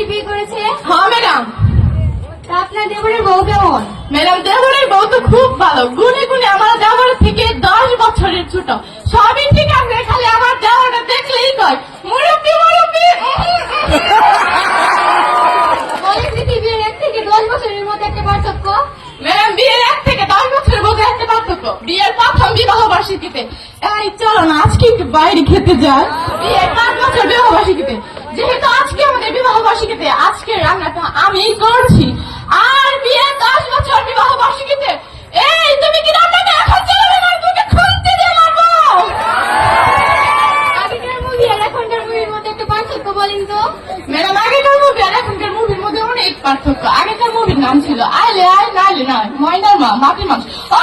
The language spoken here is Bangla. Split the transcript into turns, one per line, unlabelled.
নাকি বিয়ে করেছে?
হ্যাঁ ম্যাডাম।
আপনার দেবরের বউ কেমন?
ম্যাডাম দেবরের বউ তো খুব ভালো। গুনে গুনে আমার দেবর থেকে দশ বছরের ছোট। সবই ঠিক আছে খালি আমার দেবরটা দেখলেই কয় মুরব্বি মুরব্বি!
বলে পৃথিবীর এক থেকে দশ বছরের মধ্যে একটা পার্থক্য?
ম্যাডাম বিয়ের এক থেকে দশ বছরের মধ্যে একটা পার্থক্য। বিয়ের প্রথম বিবাহ বার্ষিকীতে এই চলো না আজকে একটু বাইরে খেতে যাই। বিয়ের পাঁচ বছর বিবাহ বার্ষিকীতে যেহেতু আজকে আমাদের বিবাহ বার্ষিকীতে আজকে রান্নাটা আমি করছি। আর বিয়ের দশ বছর বিবাহ বার্ষিকীতে। এই তুমি কি রান্নাটা এখন চালাবে না তোকে খুলতে দিয়ে মারবো।
আগেকার মুভি আর এখনকার মুভির মধ্যে একটা পার্থক্য বলেন তো।
ম্যাডাম আগেকার মুভি আর এখনকার মুভির মধ্যে অনেক পার্থক্য। আগেকার মুভির নাম ছিল আইলে আয় নাইলে নয় ময়নার মা মাটির মানুষ ও